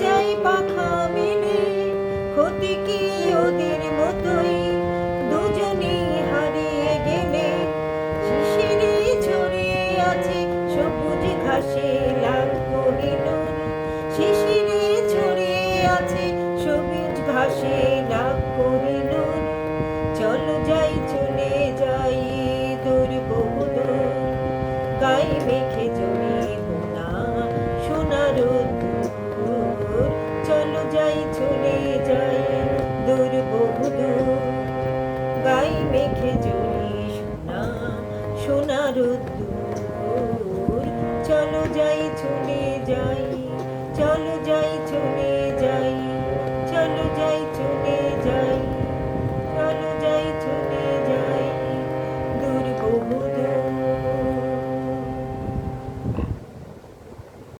যাই পাখা মেলে, ক্ষতি কি ওদের মতোই? দুজনেই হারিয়ে গেলে, শিশিরে ছড়িয়ে আছে সবুজ ঘাসে লাল করিডোর শিশিরে ছড়িয়ে আছে সবুজ ঘাসে লাল করিডোর চলো যাই, চলে যাই দূর বহুদূর। গায়ে মেখে চলে গাই সোনা সোনার চলো যাই চলে যাই চলো যাই চলে যাই।